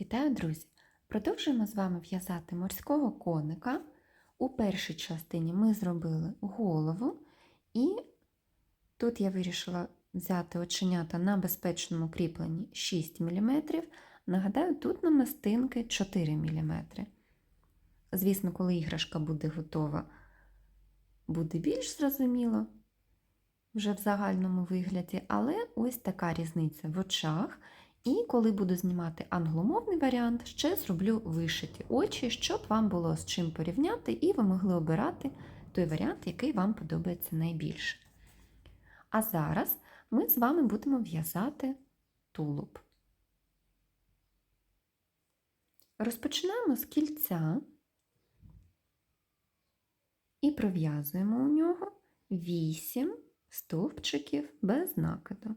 Вітаю, друзі! Продовжуємо з вами в'язати морського коника. У першій частині ми зробили голову, і тут я вирішила взяти оченята на безпечному кріпленні 6 мм. Нагадаю, тут намистинки 4 мм. Звісно, коли іграшка буде готова, буде більш зрозуміло вже в загальному вигляді, але ось така різниця в очах. І коли буду знімати англомовний варіант, ще зроблю вишиті очі, щоб вам було з чим порівняти, і ви могли обирати той варіант, який вам подобається найбільше. А зараз ми з вами будемо в'язати тулуб. Розпочинаємо з кільця і пров'язуємо у нього 8 стовпчиків без накиду.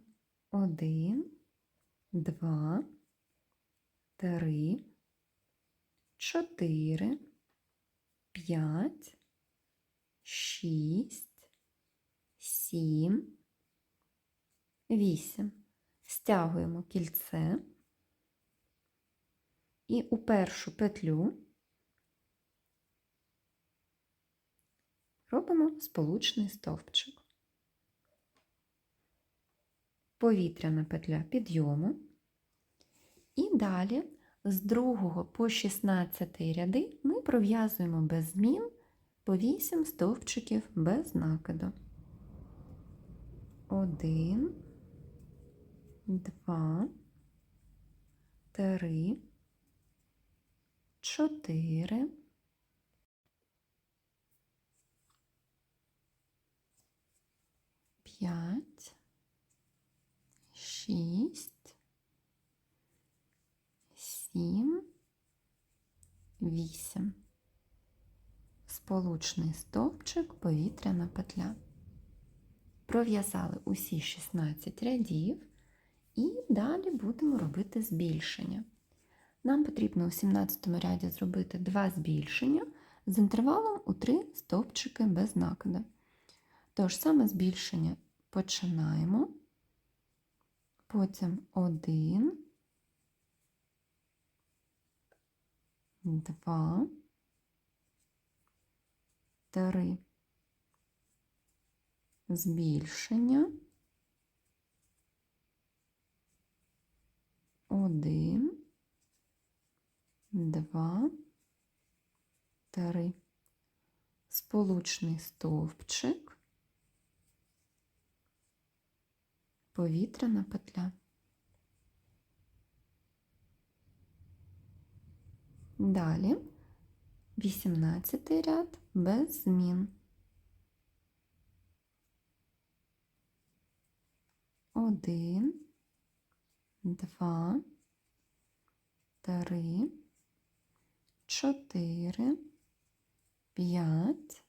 Один два, три, чотири, п'ять, шість, сім, вісім. Стягуємо кільце і у першу петлю робимо сполучний стовпчик повітряна петля підйому. І далі з 2 по 16 ряди ми пров'язуємо без змін по 8 стовпчиків без накиду. 1, 2, 3, 4, 5, шість, сім, вісім. Сполучний стовпчик, повітряна петля. Пров'язали усі 16 рядів і далі будемо робити збільшення. Нам потрібно у 17 ряді зробити два збільшення з інтервалом у 3 стовпчики без накиду. Тож саме збільшення починаємо потім один, два, три. Збільшення. Один, два, три. Сполучний стовпчик. Повітряна петля. Далі 18 ряд без змін. Один, два, три, чотири, п'ять,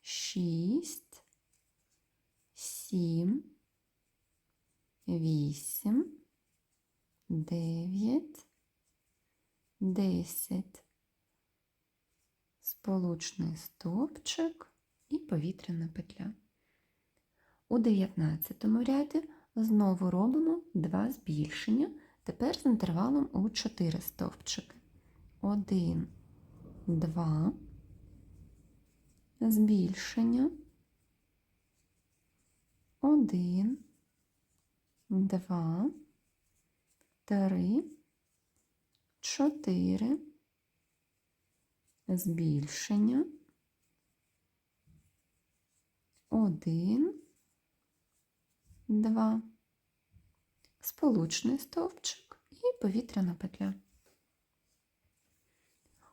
шість, сім вісім, дев'ять, десять. Сполучний стовпчик і повітряна петля. У 19 ряді знову робимо два збільшення, тепер з інтервалом у 4 стовпчики. Один, два, збільшення, один, два, три, чотири, збільшення, один, два, сполучний стовпчик і повітряна петля.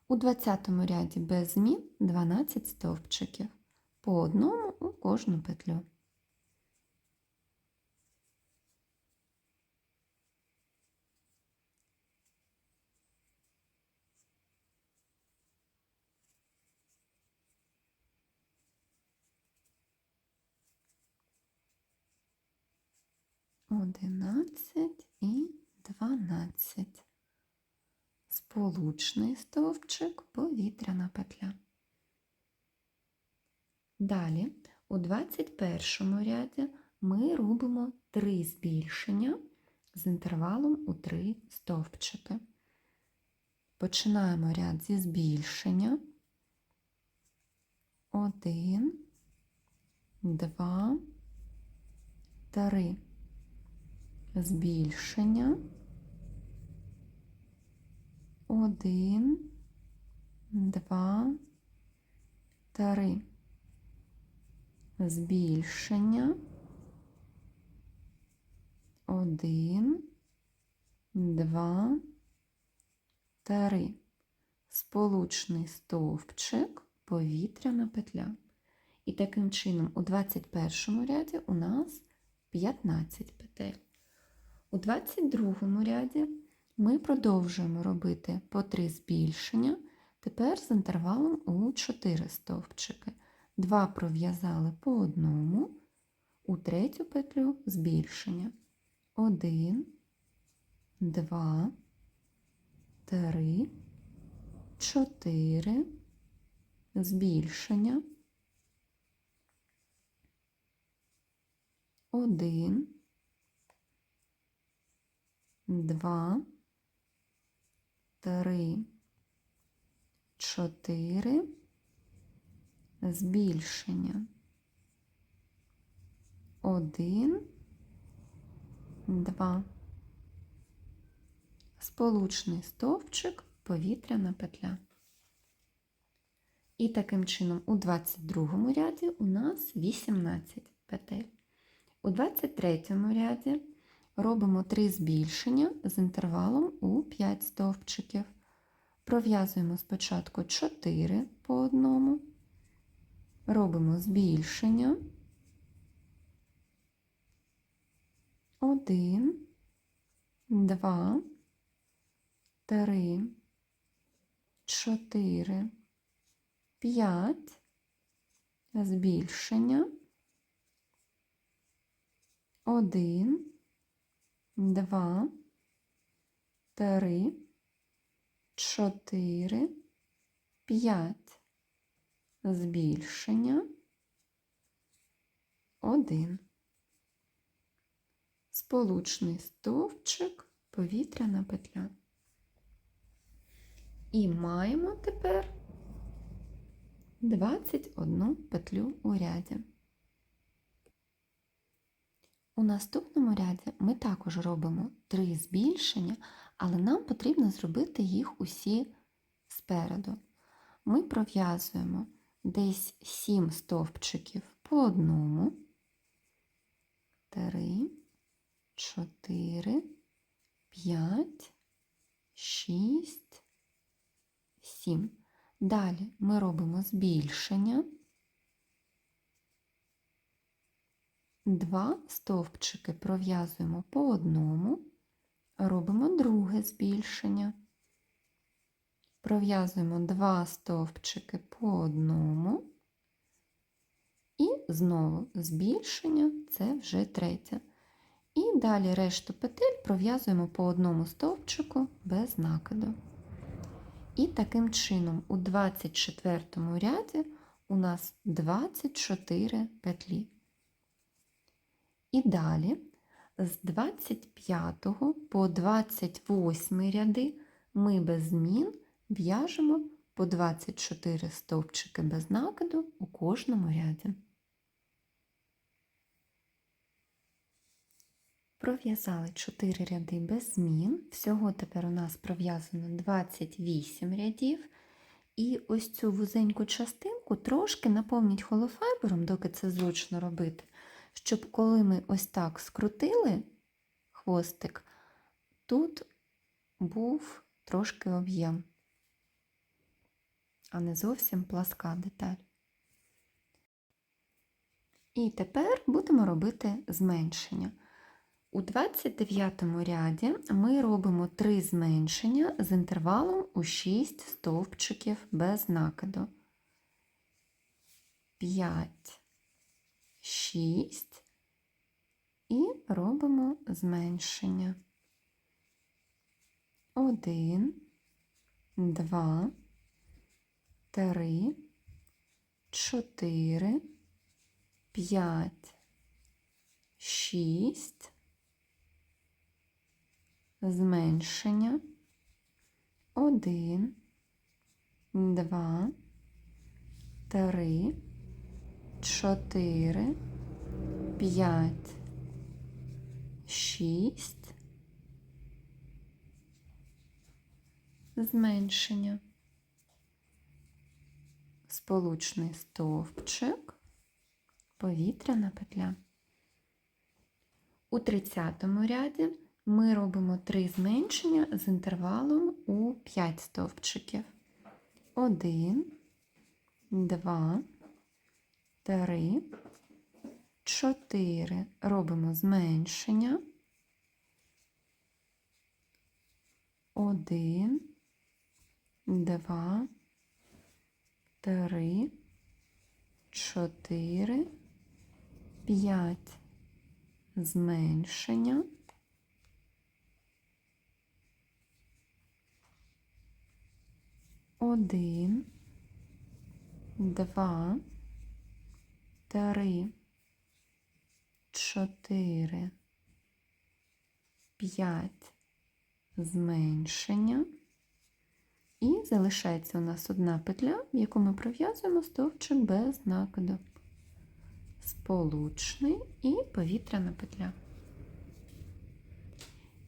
У 20 ряді без змін 12 стовпчиків, по одному у кожну петлю. Одинадцять і дванадцять. Сполучний стовпчик, повітряна петля. Далі, у 21 ряді ми робимо три збільшення з інтервалом у три стовпчики. Починаємо ряд зі збільшення. Один, два, три. Збільшення. Один, два, три. Збільшення. Один, два, три. Сполучний стовпчик, повітряна петля. І таким чином у 21 ряді у нас 15 петель. У 22 ряді ми продовжуємо робити по 3 збільшення, тепер з інтервалом у 4 стовпчики. Два пров'язали по одному, у третю петлю збільшення. Один, два, три, чотири, збільшення. Один, два, три, чотири, збільшення. Один, два. Сполучний стовпчик, повітряна петля. І таким чином у 22 ряді у нас 18 петель. У 23 ряді робимо 3 збільшення з інтервалом у 5 стовпчиків. Пров'язуємо спочатку 4 по одному, робимо збільшення. 1, 2, 3, 4, 5, збільшення. Один, два, три, чотири, п'ять. Збільшення. Один. Сполучний стовпчик, повітряна петля. І маємо тепер 21 петлю у ряді. У наступному ряді ми також робимо три збільшення, але нам потрібно зробити їх усі спереду. Ми пров'язуємо десь 7 стовпчиків по одному, 3, 4, 5, 6, 7. Далі ми робимо збільшення. Два стовпчики пров'язуємо по одному, робимо друге збільшення. Пров'язуємо два стовпчики по одному. І знову збільшення це вже третє. І далі решту петель пров'язуємо по одному стовпчику без накиду. І таким чином у 24 ряді у нас 24 петлі. І далі з 25 по 28 ряди ми без змін в'яжемо по 24 стовпчики без накиду у кожному ряді. Пров'язали 4 ряди без змін. Всього тепер у нас пров'язано 28 рядів. І ось цю вузеньку частинку трошки наповніть холофайбером, доки це зручно робити щоб коли ми ось так скрутили хвостик, тут був трошки об'єм, а не зовсім пласка деталь. І тепер будемо робити зменшення. У 29 ряді ми робимо 3 зменшення з інтервалом у 6 стовпчиків без накиду. 5 6 і робимо зменшення. 1, 2, 3, 4, 5, 6, зменшення, Один, два, три, чотири, п'ять, шість. Зменшення. Сполучний стовпчик, повітряна петля. У 30 ряді ми робимо три зменшення з інтервалом у 5 стовпчиків. 1, 2, 3, 4. Робимо зменшення. 1, 2, 3, 4, 5. Зменшення. Один, два, три, чотири, п'ять зменшення. І залишається у нас одна петля, в яку ми пров'язуємо стовпчик без накиду. Сполучний і повітряна петля.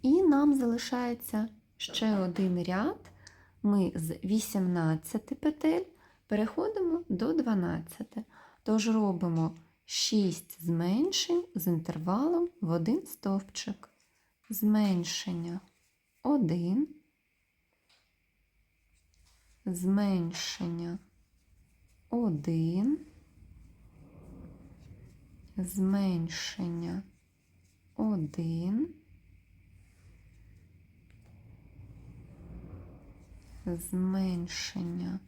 І нам залишається ще один ряд ми з 18 петель переходимо до 12. Тож робимо 6 зменшень з інтервалом в один стовпчик. Зменшення 1, зменшення 1, зменшення 1, зменшення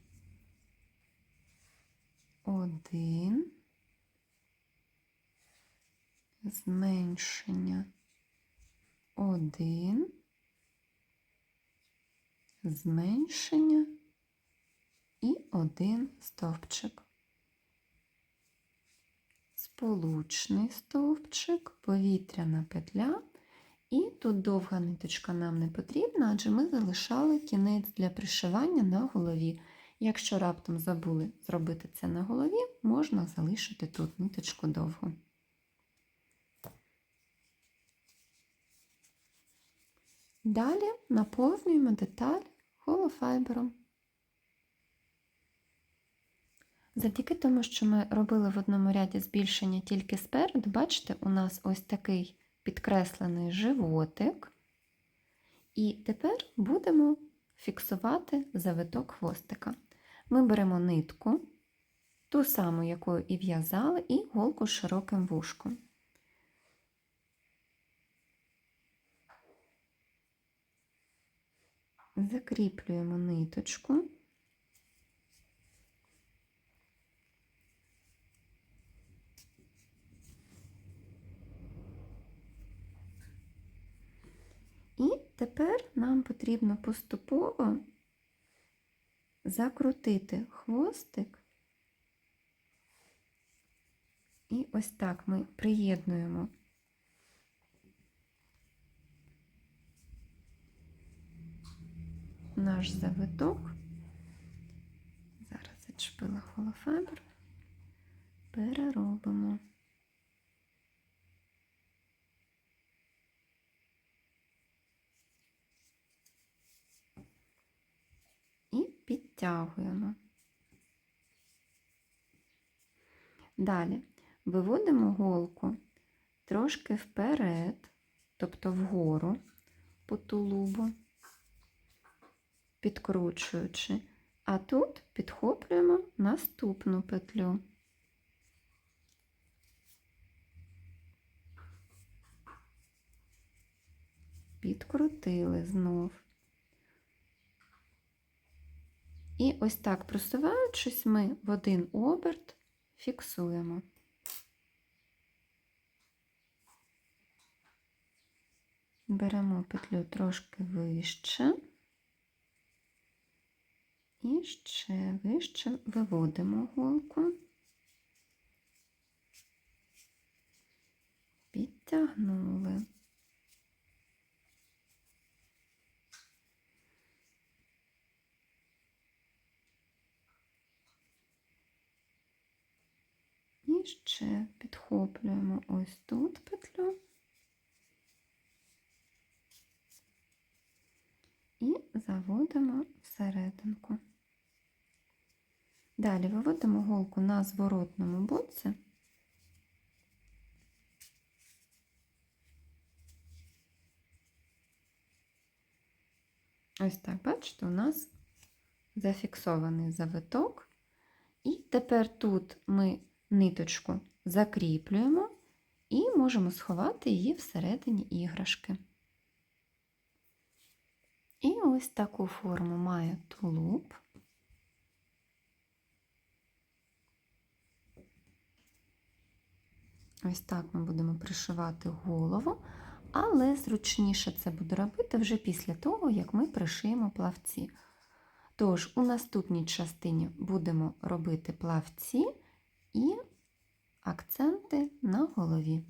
один, зменшення один, зменшення і один стовпчик. Сполучний стовпчик, повітряна петля і тут довга ниточка нам не потрібна, адже ми залишали кінець для пришивання на голові. Якщо раптом забули зробити це на голові, можна залишити тут ниточку довгу. Далі наповнюємо деталь холофайбером. Завдяки тому, що ми робили в одному ряді збільшення тільки спереду, бачите, у нас ось такий підкреслений животик. І тепер будемо фіксувати завиток хвостика. Ми беремо нитку, ту саму, якою і в'язали, і голку з широким вушком. Закріплюємо ниточку. І тепер нам потрібно поступово закрутити хвостик. І ось так ми приєднуємо наш завиток. Зараз зачепила холофайбер, переробимо. І підтягуємо. Далі виводимо голку трошки вперед, тобто вгору по тулубу підкручуючи, а тут підхоплюємо наступну петлю. Підкрутили знов. І ось так просуваючись, ми в один оберт фіксуємо. Беремо петлю трошки вище. І ще вище виводимо голку, підтягнули. І ще підхоплюємо ось тут петлю. І заводимо всерединку. Далі виводимо голку на зворотному боці. Ось так, бачите, у нас зафіксований завиток. І тепер тут ми ниточку закріплюємо і можемо сховати її всередині іграшки. І ось таку форму має тулуб. Ось так ми будемо пришивати голову, але зручніше це буде робити вже після того, як ми пришиємо плавці. Тож, у наступній частині будемо робити плавці і акценти на голові.